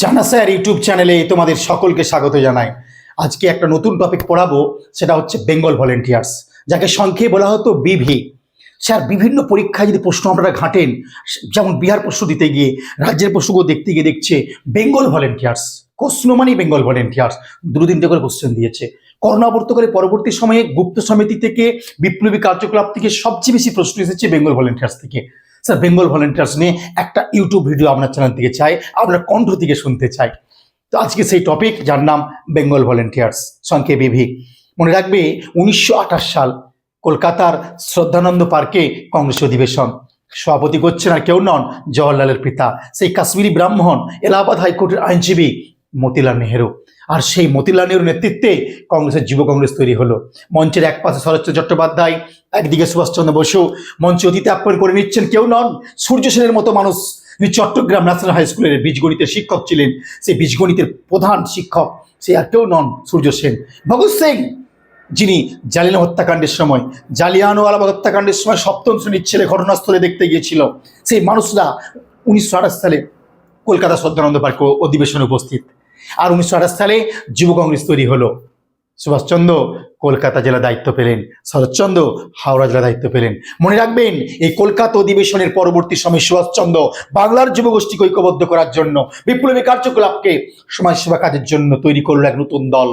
জানা sir YouTube চ্যানেলে তোমাদের সকলকে স্বাগত জানাই। আজকে একটা নতুন টপিক পড়াবো, সেটা হচ্ছে বেঙ্গল ভলেন্টিয়ার্স যাকে সংক্ষেপে বলা হতো বিভি। স্যার, বিভিন্ন পরীক্ষায় যদি প্রশ্ন আপনারা ঘাটেন, যেমন বিহার প্রশ্ন দিতে গিয়ে, রাজ্যের প্রশ্নগুলো দেখতে গিয়ে দেখছে, বেঙ্গল ভলেন্টিয়ার্স প্রশ্ন মানেই বেঙ্গল ভলেন্টিয়ার্স তিনটে করে কোশ্চেন দিয়েছে। করোনাবর্তকালে পরবর্তী সময়ে গুপ্ত সমিতি থেকে, বিপ্লবী কার্যকলাপ থেকে সবচেয়ে বেশি প্রশ্ন এসেছে বেঙ্গল ভলেন্টিয়ার্স থেকে। স্যার বেঙ্গল ভলেন্টিয়ার্স নিয়ে একটা ইউটিউব ভিডিও আপনার চ্যানেল থেকে চাই, আপনার কণ্ঠ থেকে শুনতে চাই। তো আজকে সেই টপিক যার নাম বেঙ্গল ভলেন্টিয়ার্স সংক্ষেপ বিভি। মনে রাখবে, উনিশশো আঠাশ সাল কলকাতার শ্রদ্ধানন্দ পার্কে কংগ্রেস অধিবেশন। সভাপতি করছেন আর কেউ নন, জওয়াহরলালের পিতা। সেই কাশ্মীরি ব্রাহ্মণ, এলাহাবাদ হাইকোর্টের আইনজীবী মতিলাল নেহেরু। আর সেই মতিলাল নেহরুর নেতৃত্বে কংগ্রেসের যুব কংগ্রেস তৈরি হলো। মঞ্চের এক পাশে শরৎচন্দ্র চট্টোপাধ্যায়, একদিকে সুভাষচন্দ্র বসু। মঞ্চে অতীতে আপ্যায়ন করে নিচ্ছেন কেউ নন, সূর্য সেনের মতো মানুষ। যিনি চট্টগ্রাম ন্যাশনাল হাই স্কুলের বীজগণিতের শিক্ষক ছিলেন। সেই বীজগণিতের প্রধান শিক্ষক সে আর কেউ নন সূর্য সেন। ভগৎ সিং, যিনি জালিয়ান হত্যাকাণ্ডের সময় জালিয়ানওয়ালাবাগ হত্যাকাণ্ডের সময় সপ্তম শ্রেণির ছেলে ঘটনাস্থলে দেখতে গিয়েছিল। সেই মানুষরা উনিশশো আঠাশ সালে কলকাতা শ্রদ্ধানন্দ পার্ক অধিবেশনে উপস্থিত। আর উনিশশো আঠাশ সালে যুব কংগ্রেস তৈরি হলো। সুভাষচন্দ্র কলকাতা জেলা দায়িত্ব পেলেন, শরৎচন্দ্র হাওড়া জেলা দায়িত্ব পেলেন। মনে রাখবেন, এই কলকাতা অধিবেশনের পরবর্তী সময় সুভাষচন্দ্র বাংলার যুবগোষ্ঠীকে ঐক্যবদ্ধ করার জন্য বিপ্লবী কার্যকলাপকে সমাজসেবা কাজের জন্য তৈরি করল এক নতুন দল,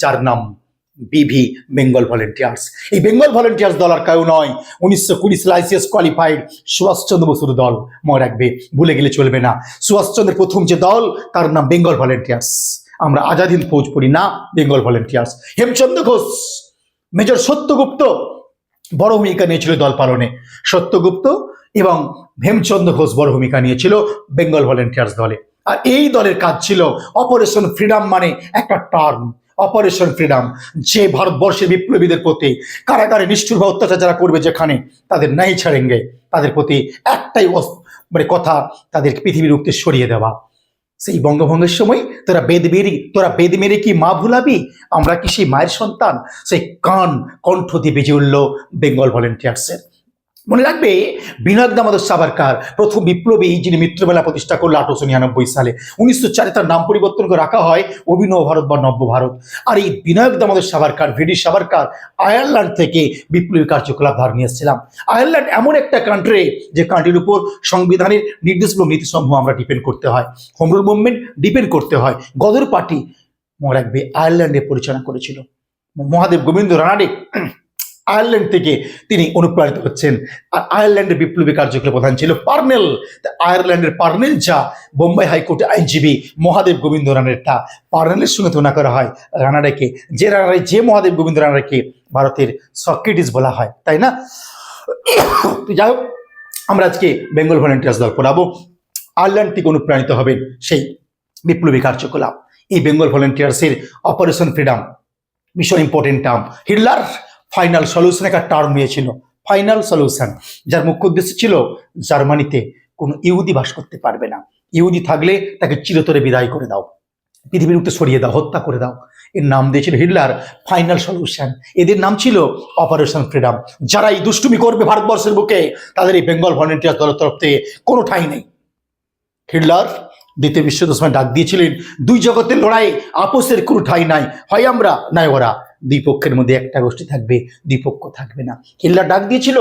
যার নাম বিভি বেঙ্গল ভলেন্টিয়ার্স এই বেঙ্গল ভলেন্টিয়ার্স দল আর কেউ নয়। উনিশশো কুড়ি লাইসিয়াস কোয়ালিফাইড সুভাষচন্দ্র বসুর দল মনে রাখবে। ভুলে গেলে চলবে না। সুভাষচন্দ্রের প্রথম যে দল, তার নাম বেঙ্গল ভলেন্টিয়ার্স আমরা আজাদ হিন্দ ফৌজ পড়ি না Bengal Volunteers Hemchandra Ghosh, major Satyagupta, বড় ভূমিকা নিয়েছিল দল পালনে। সত্যগুপ্ত এবং হেমচন্দ্র ঘোষ বড় ভূমিকা নিয়েছিল বেঙ্গল ভলেন্টিয়ার্স দলে। আর এই দলের কাজ ছিল অপারেশন ফ্রিডম মানে একটা টার্ম অপারেশন ফ্রিডম, যে ভারতবর্ষের বিপ্লবীদের প্রতি কারাগারে নিষ্ঠুর বা অত্যাচার যারা করবে যেখানে, তাদের নাই ছাড়েঙ্গে, তাদের প্রতি একটাই মানে কথা, তাদের পৃথিবীর উক্তে সরিয়ে দেওয়া। সেই বঙ্গভঙ্গের সময় তোরা বেদ মেরি তোরা বেদ মেরে কি মা ভুলাবি? আমরা কি সেই মায়ের সন্তান? সেই কান কণ্ঠ দিয়ে বেজে উঠল বেঙ্গল ভলেন্টিয়ার্সের। মনে রাখবে বিনায়ক দামোদর সাভারকার, প্রথম বিপ্লবী যিনি মিত্রমেলা প্রতিষ্ঠা করল আঠারোশো নিরানব্বই সালে। উনিশশো চারে তার নাম পরিবর্তন করে রাখা হয় অভিনব ভারত বা নব্য ভারত। আর এই বিনায়ক দামোদর সাভারকার ব্রিটিশ সাভারকার, আয়ারল্যান্ড থেকে বিপ্লবী কার্যকলাপ ধার নিয়ে এসেছিলাম। আয়ারল্যান্ড এমন একটা কান্ট্রি যে কান্ট্রির উপর সংবিধানের নির্দেশমূলক নীতিসমূহ আমরা ডিপেন্ড করতে হয়। হোম রুল মুভমেন্ট ডিপেন্ড করতে হয়। গদর পার্টি, মনে রাখবে, আয়ারল্যান্ডে পরিচালনা করেছিল। মহাদেব গোবিন্দ রানাডে আয়ারল্যান্ড থেকে তিনি অনুপ্রাণিত হচ্ছেন আর আয়ারল্যান্ডের বিপ্লবী কার্যকলাপ প্রধান ছিল পার্নেল। আয়ারল্যান্ডের পার্নেল যা বোম্বাই হাইকোর্টে আইনজীবী মহাদেব গোবিন্দ রানাডেটা পার্নেলের সঙ্গে তুলনা করা হয় রানাডাকে যে রানাডায় যে মহাদেব গোবিন্দ রানাডাকে ভারতের সক্রেটিস বলা হয়, তাই না? তো যাই হোক, আমরা আজকে বেঙ্গল ভলেন্টিয়ার্স দল পড়াবো। আয়ারল্যান্ড থেকে অনুপ্রাণিত হবেন সেই বিপ্লবী কার্যকলাপ। এই বেঙ্গল ভলেন্টিয়ার্সের অপারেশন ফ্রিডম ভীষণ important term. Hitler final solution একটা টার্ম নিয়েছিল। ফাইনাল সলিউশন যার মুখ্য উদ্দেশ্য ছিল জার্মানিতে কোনো ইহুদি বাস করতে পারবে না। ইহুদি থাকলে তাকে চিরতরে বিদায় করে দাও। পৃথিবীর উঠে সরিয়ে দাও, হত্যা করে দাও। এর নাম দিয়েছিল হিটলার ফাইনাল সলিউশন এদের নাম ছিল অপারেশন ফ্রিডম যারা এই দুষ্টুমি করবে ভারতবর্ষের বুকে, তাদের এই বেঙ্গল ভলেন্টিয়ার দলের তরফ থেকে কোনো ঠাঁই নেই। হিটলার দ্বিতীয় বিশ্বযুদ্ধের সময় ডাক দিয়েছিলেন, দুই জগতের লড়াই আপোষের কোনো ঠাঁই নাই। হয় আমরা, নাই ওরা। দুই পক্ষের মধ্যে একটা গোষ্ঠী থাকবে, দুই পক্ষ থাকবে না। হিটলার ডাক দিয়েছিল,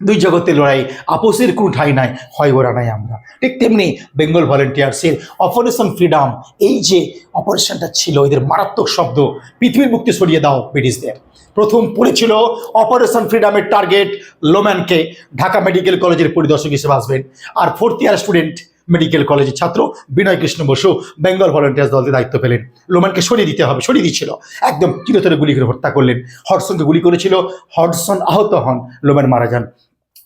দুই জগতের লড়াই, আপোষের কোনো ঠাঁই নাই, হয় ওরা নাই আমরা। ঠিক তেমনি বেঙ্গল ভলেন্টিয়ার্সের অপারেশন ফ্রিডম, এই যে অপারেশনটা ছিল, এদের মারাত্মক শব্দ, পৃথিবীর মুক্তি সরিয়ে দাও ব্রিটিশদের। প্রথম পড়েছিল, অপারেশন ফ্রিডমের টার্গেট লোম্যানকে ঢাকা মেডিকেল কলেজের পরিদর্শক হিসেবে আসবেন। আর ফোর্থ ইয়ার স্টুডেন্ট মেডিকেল কলেজের ছাত্র বিনয় কৃষ্ণ বসু, বেঙ্গল ভলেন্টিয়ার্স দলকে দায়িত্ব পেলেন। লোম্যানকে সরিয়ে দিতে হবে, সরিয়ে দিচ্ছিল। একদম চিরতরে গুলি করে হত্যা করলেন। হডসনকে গুলি করেছিল। হডসন আহত হন লোম্যান মারা যান।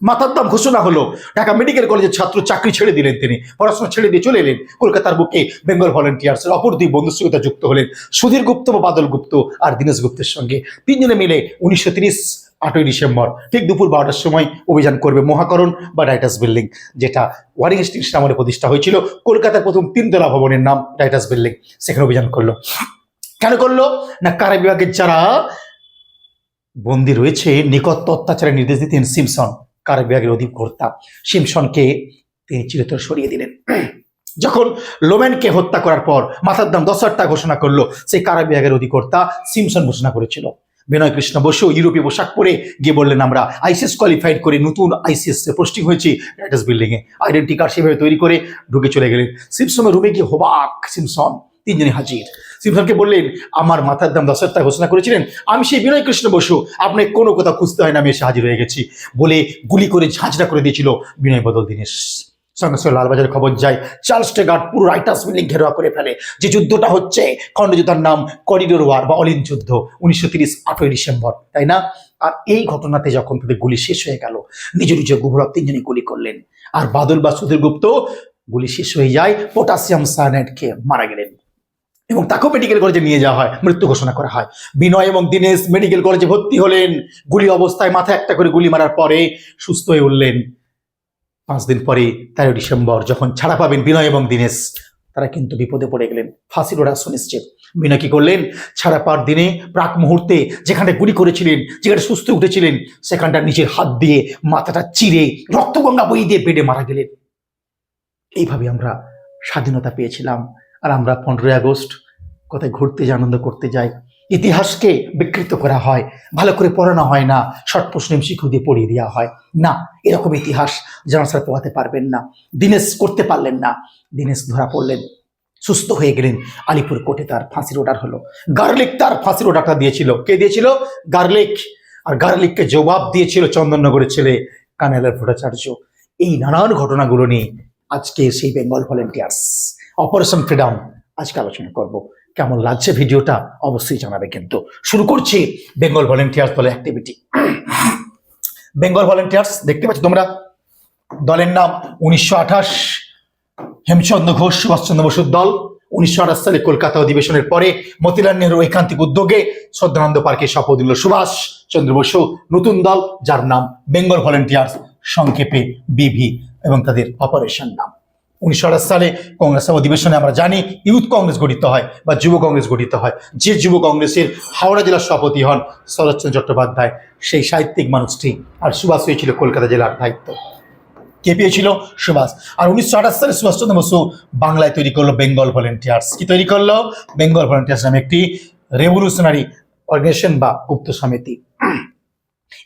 মাথার দাম ঘোষণা হলো, ঢাকা মেডিকেল কলেজের ছাত্র চাকরি ছেড়ে দিলেন তিনি। পড়াশোনা ছেড়ে দিয়ে চলে এলেন। কলকাতার বুকে বেঙ্গল ভলেন্টিয়ার্সের অপর দুই বন্ধুসঙ্গিতা যুক্ত হলেন। সুধীর গুপ্ত বা বাদল গুপ্ত আর দীনেশ গুপ্তের সঙ্গে। তিনজনে মিলে উনিশশো আটই ডিসেম্বর, ঠিক দুপুর বারোটার সময় অভিযান করবে মহাকরণ বা রাইটার্স বিল্ডিং, যেটা ওয়ারিং স্ট্রিট নামে প্রতিষ্ঠা হয়েছিল। কলকাতার প্রথম তিনতলা ভবনের নাম রাইটার্স বিল্ডিং, সেখানে অভিযান করল। কেন করল? না, কারা বিভাগের যারা বন্দী রয়েছে, নিকট অত্যাচারের নির্দেশ দিতেন সিমসন, কারা বিভাগের অধিকর্তা সিমসনকে তিনি চিরতর সরিয়ে দিলেন। যখন লোম্যানকে হত্যা করার পর মাথার দাম দশ হাজার টাকা ঘোষণা করল, সেই কারা বিভাগের অধিকর্তা সিমসন ঘোষণা করেছিল। বিনয় কৃষ্ণ বসু ইউরোপীয় পোশাক পরে গিয়ে বললেন, আমরা আইসিএস কোয়ালিফাইড করে নতুন আইসিএস পোস্টিং হয়েছি অ্যাড্রেস বিল্ডিংয়ে আইডেন্টি কার্ড সেভাবে তৈরি করে ঢুকে চলে গেলেন। সিমসনের রুমে গিয়ে হোবাক সিমসন তিনজনই হাজির। সিমসনকে বললেন, আমার মাথার দাম দশ হাজার ঘোষণা করেছিলেন, আমি সেই বিনয় কৃষ্ণ বসু, আপনাকে কোনো কথা খুঁজতে হয় না, আমি এসে হাজির হয়ে গেছি। বলে গুলি করে ঝাঁঝরা করে দিয়েছিল বিনয় বদল দীনেশ সঙ্গে সঙ্গে লালবাজারের খবর যায়, চার্লস টেগার্ড পুরো রাইটার্স বিল্ডিং ঘেরোয়া করে ফেলে। যে যুদ্ধটা হচ্ছে খণ্ডযুদ্ধের নাম করিডোর ওয়ার বা অলিন যুদ্ধ, উনিশশো তিরিশ আটই ডিসেম্বর, তাই না? আর এই ঘটনাতে যখন তাদের গুলি শেষ হয়ে গেল, নিজ নিজ গুভরক তিনজনই গুলি করলেন। আর বাদল বা সুধীর গুপ্ত গুলি শেষ হয়ে যায়, পটাশিয়াম সায়ানাইড খেয়ে মারা গেলেন। এবং তাকেও মেডিকেল কলেজে নিয়ে যাওয়া হয়, মৃত্যু ঘোষণা করা হয়। বিনয় এবং দীনেশ মেডিকেল কলেজে ভর্তি হলেন। গুলি অবস্থায় মাথায় একটা করে গুলি মারার পরে সুস্থ হয়ে উঠলেন। পাঁচ দিন পরে তেরো ডিসেম্বর যখন ছাড়া পাবেন বিনয় এবং দীনেশ, তারা কিন্তু বিপদে পড়ে গেলেন। ফাঁসির ওরা সুনিশ্চিত। বিনয় কি করলেন? ছাড়া পাওয়ার দিনে প্রাক মুহূর্তে যেখানে গুলি করেছিলেন যেখানে সুস্থ উঠেছিলেন সেখানটা নিজের হাত দিয়ে মাথাটা চিরে রক্তগঙ্গা বই দিয়ে বেডে মারা গেলেন। এইভাবে আমরা স্বাধীনতা পেয়েছিলাম। আর আমরা পনেরোই আগস্ট কোথায় ঘুরতে যাই আনন্দ করতে যাই ইতিহাসকে বিকৃত করা হয়, ভালো করে পড়ানো হয় না, শর্ট প্রশ্ন শিখু দিয়ে পড়িয়ে দেওয়া হয়। না, এরকম ইতিহাস জানা স্যার পড়াতে পারবেন না। দিনেশ করতে পারলেন না। দিনেশ ধরা পড়লেন, সুস্থ হয়ে গেলেন। আলিপুর কোর্টে তার ফাঁসির অর্ডার হলো। গার্লিক তার ফাঁসির অর্ডারটা দিয়েছিল। কে দিয়েছিল? গার্লিক। আর গার্লিককে জবাব দিয়েছিল চন্দননগরের ছেলে কানালের ভট্টাচার্য। এই নানান ঘটনাগুলো নিয়ে আজকে সেই বেঙ্গল ভলেন্টিয়ার্স, অপারেশন ফ্রিডম আজকে আলোচনা করব। কেমন লাগছে ভিডিওটা অবশ্যই জানাবে কিন্তু। শুরু করছি বেঙ্গল ভলেন্টিয়ার্স দলের অ্যাক্টিভিটি বেঙ্গল ভলেন্টিয়ার্স দেখতে পাচ্ছ তোমরা? দলের নাম উনিশশো আঠাশ। হেমচন্দ্র ঘোষ, সুভাষচন্দ্র বসুর দল উনিশশো আঠাশ সালে কলকাতা অধিবেশনের পরে মতিলাল নেহরু ঐকান্তিক উদ্যোগে শ্রদ্ধানন্দ পার্কে শপথ দিল সুভাষ চন্দ্র বসু, নতুন দল, যার নাম বেঙ্গল ভলেন্টিয়ার্স সংক্ষেপে বিভি এবং তাদের অপারেশন নাম। উনিশশো আঠাশ সালে কংগ্রেস অধিবেশনে আমরা জানি ইউথ কংগ্রেস গঠিত হয় বা যুব কংগ্রেস গঠিত হয়। যে যুব কংগ্রেসের হাওড়া জেলার সভাপতি হন শরৎচন্দ্র চট্টোপাধ্যায়, সেই সাহিত্যিক মানুষটি আর সুভাষ হয়েছিল কলকাতা জেলার দায়িত্ব। কে পেয়েছিল? সুভাষ। আর উনিশশো আঠাশ সালে সুভাষচন্দ্র বসু বাংলায় তৈরি করল বেঙ্গল ভলেন্টিয়ার্স। কি তৈরি করল? বেঙ্গল ভলেন্টিয়ার্স নামে একটি রেভলিউশনারি অর্গানাইজেশন বা গুপ্ত সমিতি।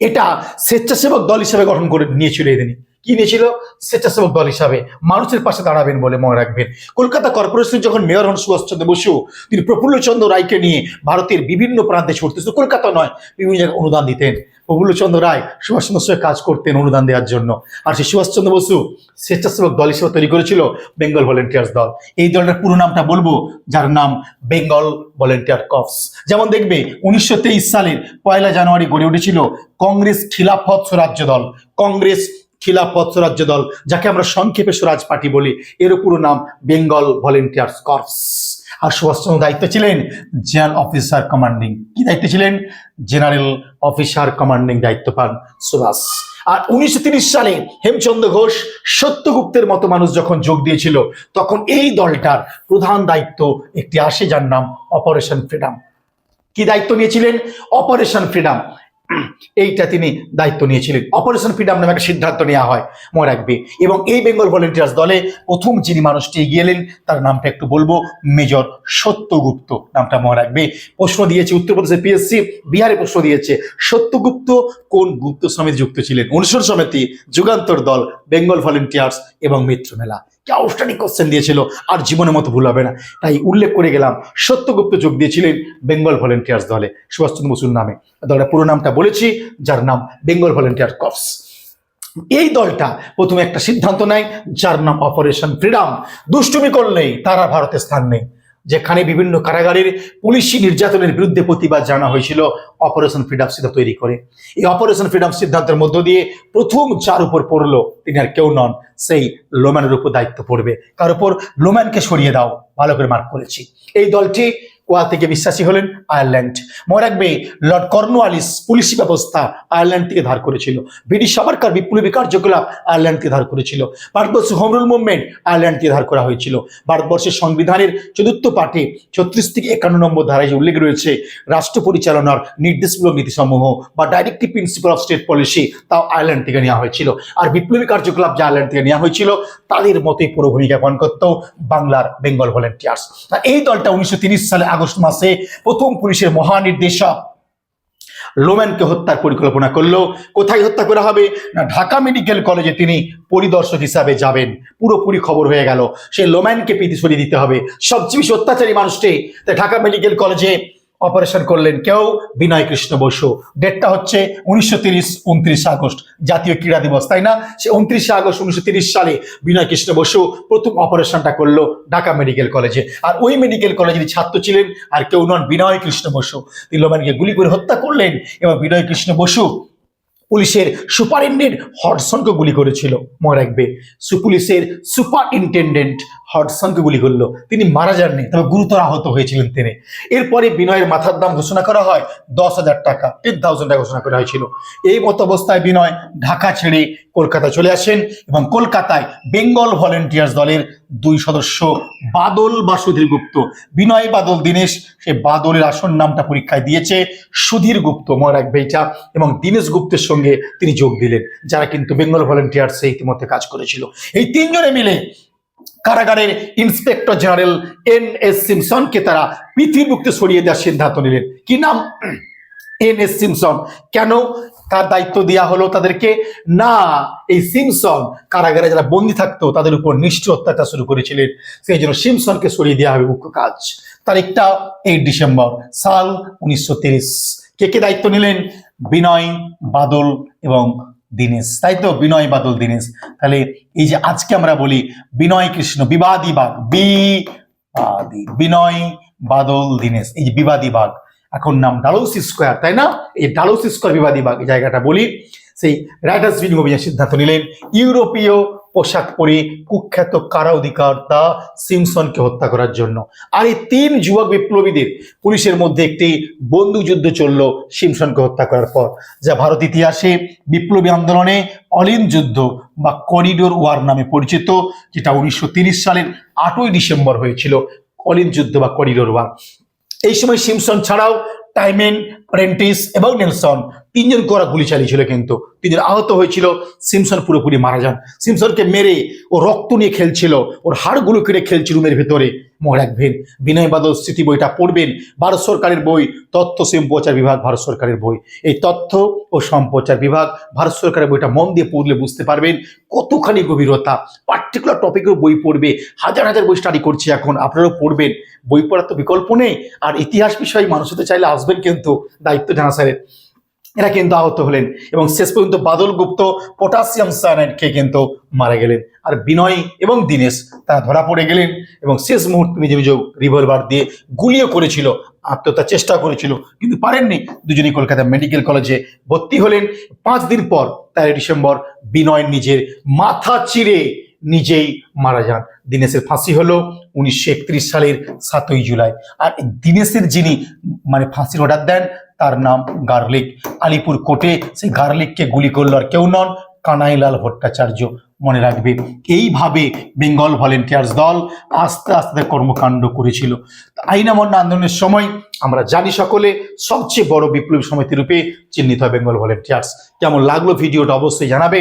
এটা স্বেচ্ছাসেবক দল হিসাবে গঠন করে নিয়েছিল এদিনই। কি নিয়েছিল স্বেচ্ছাসেবক দল হিসাবে। মানুষের পাশে দাঁড়াবেন বলে মনে রাখবেন। কলকাতা কর্পোরেশন যখন মেয়র হন সুভাষচন্দ্র বসু, তিনি প্রফুল্লচন্দ্র রায়কে নিয়ে ভারতের বিভিন্ন প্রান্তে ছুটতে শুধু কলকাতা নয়, বিভিন্ন জায়গায় অনুদান দিতেন। প্রফুল্লচন্দ্র রায় সুভাষচন্দ্র বসুকে কাজ করতেন অনুদান দেওয়ার জন্য। আর সেই সুভাষচন্দ্র বসু স্বেচ্ছাসেবক দল হিসেবে তৈরি করেছিল বেঙ্গল ভলেন্টিয়ার্স দল। এই দলটার পুরো নামটা বলব, যার নাম বেঙ্গল ভলেন্টিয়ার কপস। যেমন দেখবে, উনিশশো তেইশ সালের পয়লা জানুয়ারি গড়ে উঠেছিল কংগ্রেস খিলাফত স্বরাজ্য দল। কংগ্রেস খিলাফত স্বরাজ্য দল, যাকে আমরা সংক্ষেপে স্বরাজ পার্টি বলি, এর পুরো নাম বেঙ্গল ভলেন্টিয়ার্স কর্পস। আর সুভাষচন্দ্র দায়িত্ব ছিলেন জেনারেল অফিসার কমান্ডিং। কি দায়িত্ব ছিলেন? জেনারেল অফিসার কমান্ডিং দায়িত্ব পান সুভাষ। আর উনিশশো সালে হেমচন্দ্র ঘোষ সত্যগুপ্তের মতো মানুষ যখন যোগ দিয়েছিল, তখন এই দলটার প্রধান দায়িত্ব একটি আসে যার নাম অপারেশন ফ্রিডম কি দায়িত্ব নিয়েছিলেন? অপারেশন ফ্রিডম এইটা তিনি দায়িত্ব নিয়েছিলেন। অপারেশন ফ্রিডম নামে একটা সিদ্ধান্ত নেওয়া হয় মনে রাখবে। এবং এই বেঙ্গল ভলেন্টিয়ার্স দলে প্রথম যিনি মানুষটি এগিয়ে এলেন, তার নামটা একটু বলব, মেজর সত্যগুপ্ত নামটা মনে রাখবে। প্রশ্ন দিয়েছে উত্তরপ্রদেশের পিএসসি বিহারে প্রশ্ন দিয়েছে, সত্যগুপ্ত কোন গুপ্ত সমিতি যুক্ত ছিলেন? অনুসরণ সমিতি, যুগান্তর দল, বেঙ্গল ভলেন্টিয়ার্স এবং মিত্র মেলা কি আনুষ্ঠানিক কোশ্চেন দিয়েছিল, আর জীবনের মতো ভুল হবে না। তাই উল্লেখ করে গেলাম, সত্যগুপ্ত যোগ দিয়েছিলেন বেঙ্গল ভলেন্টিয়ার্স দলে, সুভাষচন্দ্র বসুর নামে। দলের পুরো নামটা বলেছি, যার নাম বেঙ্গল ভলেন্টিয়ার কর্পস এই দলটা প্রথমে একটা সিদ্ধান্ত নেয়, যার নাম অপারেশন ফ্রিডম দুষ্টুমি করলেই তারা ভারতে স্থান নেই যেখানে বিভিন্ন কারাগারের পুলিশি নির্যাতনের বিরুদ্ধে প্রতিবাদ জানা হয়েছিল অপারেশন ফ্রিডম সিদ্ধান্ত তৈরি করে। এই অপারেশন ফ্রিডম সিদ্ধান্তের মধ্য দিয়ে প্রথম যার উপর পড়ল তিনি আর কেউ নন, সেই লোম্যানের উপর দায়িত্ব পড়বে। তার উপর? লোম্যানকে সরিয়ে দাও, ভালো করে মার্ক করেছি। এই দলটি কোয়া থেকে বিশ্বাসী হলেন আয়ারল্যান্ড। মনে রাখবে, লর্ড কর্নওয়ালিস পুলিশি ব্যবস্থা আয়ারল্যান্ড থেকে ধার করেছিল। ব্রিটিশ সরকার বিপ্লবী কার্যকলাপ আয়ারল্যান্ড থেকে ধার করেছিল। Bharatvarsha home rule movement Ireland থেকে ধার করা হয়েছিল। ভারতবর্ষের সংবিধানের চতুর্থ পাঠে ছত্রিশ থেকে একান্ন নম্বর ধারায় উল্লেখ রয়েছে, রাষ্ট্র পরিচালনার নির্দেশমূলক নীতিসমূহ বা directive principle of state policy তাও আয়ারল্যান্ড থেকে নেওয়া হয়েছিল। আর বিপ্লবী কার্যকলাপ যা আয়ারল্যান্ড থেকে নেওয়া হয়েছিল, তাদের মতোই পুরো ভূমিকা পালন করত বাংলার বেঙ্গল ভলেন্টিয়ার্স। এই দলটা উনিশশো সালে আগস্ট মাসে প্রথম পুলিশের মহানির্দেশক লোম্যানকে হত্যার পরিকল্পনা করল। কোথায় হত্যা করা হবে? না, ঢাকা মেডিকেল কলেজে তিনি পরিদর্শক হিসাবে যাবেন। পুরোপুরি খবর হয়ে গেল। সে লোম্যানকে পিটি সরিয়ে দিতে হবে। সবচেয়ে বেশি অত্যাচারী মানুষটি। ঢাকা মেডিকেল কলেজে অপারেশন করলেন কেউ বিনয় কৃষ্ণ বসু। ডেটটা হচ্ছে উনিশশো তিরিশ উনত্রিশে আগস্ট, জাতীয় ক্রীড়া দিবস, তাই না? সে উনত্রিশে আগস্ট উনিশশো সালে বিনয় কৃষ্ণ বসু প্রথম অপারেশনটা করল ঢাকা মেডিকেল কলেজে। আর ওই মেডিকেল কলেজের ছাত্র ছিলেন, আর কেউ নন, বিনয় কৃষ্ণ বসু। তিনি লোমানকে গুলি করে হত্যা করলেন, এবং বিনয় কৃষ্ণ বসু পুলিশের সুপারিনটেন্ডেন্ট হডসনকে গুলি করেছিল। মনে রাখবে, সু পুলিশের সুপারিনটেন্ডেন্ট হডসনকে গুলি করল। তিনি মারা যাননি, তবে গুরুতর আহত হয়েছিলেন তিনি। এরপরে বিনয়ের মাথার দাম ঘোষণা করা হয় দশ হাজার টাকা টেন থাউজেন্ড ঘোষণা করা হয়েছিল। এই মতো অবস্থায় বিনয় ঢাকা ছেড়ে কলকাতা চলে আসেন এবং কলকাতায় বেঙ্গল ভলেন্টিয়ার্স দলের দুই সদস্য বাদল বা সুধীর গুপ্ত। বিনয় বাদল দীনেশ, সে বাদলের আসন নামটা পরীক্ষায় দিয়েছে সুধীর গুপ্ত মনে রাখবে এটা এবং দীনেশ গুপ্তের সঙ্গে তিনি যোগ দিলেন, যারা কিন্তু বেঙ্গল ভলেন্টিয়ার্সে ইতিমধ্যে কাজ করেছিল। এই তিনজনে মিলে কারাগারের ইন্সপেক্টর জেনারেল এন এস সিমসনকে তারা পৃথিবী মুক্তি সরিয়ে দেওয়ার সিদ্ধান্ত নিলেন। কি নাম? N S Simpson. কেন তার দায়িত্ব দেওয়া হলো তাদেরকে? না, এই সিমসন কারাগারে যারা বন্দী থাকতো তাদের উপর নিষ্ঠুর অত্যাচার শুরু করেছিলেন। সেই জন্য সিমসনকে সরিয়ে দেওয়া হবে মুখ্য কাজ। তারিখটা এইট ডিসেম্বর সাল উনিশশো কে কে দায়িত্ব নিলেন? বিনয় বাদল এবং দীনেশ। তাই তো? বিনয় বাদল দীনেশ। তাহলে এই যে আজকে আমরা বলি বিনয় কৃষ্ণ, বিবাদী বাঘ, বিবাদী, বিনয় বাদল দীনেশ। এই যে বিবাদী বাঘ, এখন নাম ডালৌসি স্কোয়ার, তাই না? এই ডালৌসি স্কোয়ার বিবাদী বাঘ, এই জায়গাটা বলি। সেই রাইটার্স বিনিয়োগ সিদ্ধান্ত নিলেন। ইউরোপীয় পোশাক পরে, কুখ্যাত কারা অধিকারতা সিমসনকে হত্যা করার জন্য। আর এই তিন যুবক বিপ্লবীদের পুলিশের মধ্যে একটি বন্দুকযুদ্ধ চলল সিমসনকে হত্যা করার পর, যা ভারত ইতিহাসে বিপ্লবী আন্দোলনে অলিন যুদ্ধ বা করিডোর ওয়ার নামে পরিচিত, যেটা উনিশশো সালের আটই ডিসেম্বর হয়েছিল, অলিন যুদ্ধ বা করিডোর ওয়ার। এই সময় সিমসন ছাড়াও টাইমেন প্রেন্টিস এবং নেলসন তিনজন করা গুলি চালিয়েছিল কিন্তু। তিনজন আহত হয়েছিল। সিমসন পুরোপুরি মারা যান। সিমসনকে মেরে ও রক্ত নিয়ে খেলছিল। ওর হাড়গুলো কেটে খেলছিল রুমের ভেতরে। মনে রাখবেন বিনয় বাদল স্মৃতি বইটা পড়বেন। ভারত সরকারের বই। তথ্য সম্প্রচার বিভাগ, ভারত সরকারের বই। এই তথ্য ও সম্প্রচার বিভাগ, ভারত সরকারের বইটা মন দিয়ে পড়লে বুঝতে পারবেন কতখানি গভীরতা। পার্টিকুলার টপিকের বই পড়বে। হাজার হাজার বই স্টাডি করছি এখন। আপনারাও পড়বেন। বই পড়ার তো বিকল্প নেই। আর ইতিহাস বিষয়ে মানুষ হতে চাইলে আসবেন কিন্তু। দায়িত্ব জানা স্যারের এরা কিন্তু আহত হলেন এবং শেষ পর্যন্ত বাদল গুপ্ত পটাশিয়াম খেয়ে কিন্তু মারা গেলেন। আর বিনয় এবং দীনেশ, তারা ধরা পড়ে গেলেন এবং শেষ মুহূর্তে নিজ নিজ রিভলভার দিয়ে গুলিও করেছিল, আত্মহত্যার চেষ্টা করেছিল। কিন্তু পারেননি, দুজনেই কলকাতা মেডিকেল কলেজে ভর্তি হলেন। পাঁচ দিন পর তেরো ডিসেম্বর, বিনয় নিজের মাথা চিরে নিজেই মারা যান। দীনেশের ফাঁসি হলো উনিশশো একত্রিশ সালের সাতই জুলাই। আর দীনেশের যিনি মানে ফাঁসির অর্ডার দেন তার নাম গার্লিক। আলিপুর কোটে সেই গার্লিককে গুলি করল আর কেউ নন কানাইলাল ভট্টাচার্য। মনে রাখবে, এইভাবে বেঙ্গল ভলেন্টিয়ার্স দল আস্তে আস্তে কর্মকাণ্ড করেছিল। আইন অমান্য আন্দোলনের সময় আমরা জানি সকলে, সবচেয়ে বড় বিপ্লবী সমিতি রূপে চিহ্নিত হয় বেঙ্গল ভলেন্টিয়ার্স। কেমন লাগল ভিডিওটা অবশ্যই জানাবে।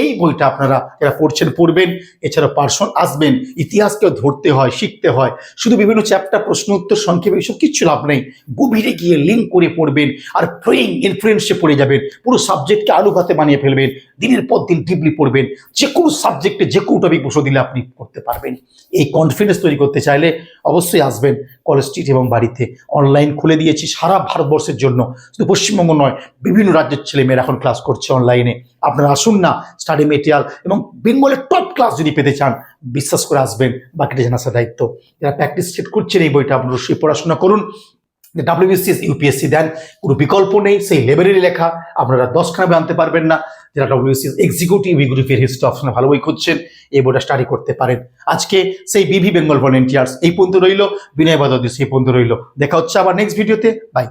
এই বইটা আপনারা যারা পড়ছেন, পড়বেন এছাড়া পার্সন আসবেন, ইতিহাসকেও ধরতে হয়, শিখতে হয়। শুধু বিভিন্ন চ্যাপ্টার, প্রশ্ন, উত্তর, সংক্ষেপে এসব কিচ্ছু লাভ নেই। গভীরে গিয়ে লিঙ্ক করে পড়বেন আর প্রেইং ইনফ্লুয়েন্সে পড়ে যাবেন। পুরো সাবজেক্টকে আলু ভাতে বানিয়ে ফেলবেন। দিনের পর দিন ডিপলি পড়বেন। যে কোনো সাবজেক্টে যে কোনো টপিক বসে দিলে আপনি করতে পারবেন। এই কনফিডেন্স তৈরি করতে চাইলে অবশ্যই আসবেন কলেজ স্ট্রিট এবং বাড়িতে। অনলাইন খুলে দিয়েছি সারা ভারতবর্ষের জন্য। শুধু পশ্চিমবঙ্গ নয়, বিভিন্ন রাজ্যের ছেলেমেয়েরা এখন ক্লাস করছে অনলাইনে আপনারা আসুন না স্টাডি মেটেরিয়াল এবং বেঙ্গলের টপ ক্লাস যদি পেতে চান, বিশ্বাস করে আসবেন, বাকিটা জানার দায়িত্ব। যারা প্র্যাকটিস সেট করছেন এই বইটা আপনারা অবশ্যই পড়াশোনা করুন। ডাব্লিউবিসিএস ইউপিএসসি দেন, কোনো বিকল্প নেই, সেই লেভেলেরই লেখা আপনারা দশখানা আনতে পারবেন না। যারা ডাব্লিউবিসিএস এক্সিকিউটিভ এক্সিকিউটিভের হিস্ট্রি অপশনে ভালো বই খুঁজছেন, এই বইটা স্টাডি করতে পারেন। আজকে সেই বিভি বেঙ্গল ভলেন্টিয়ার্স এই পর্যন্ত রইল। বিনয় বাদী সেই পর্যন্ত রইল। দেখা হচ্ছে আবার নেক্সট ভিডিওতে বাই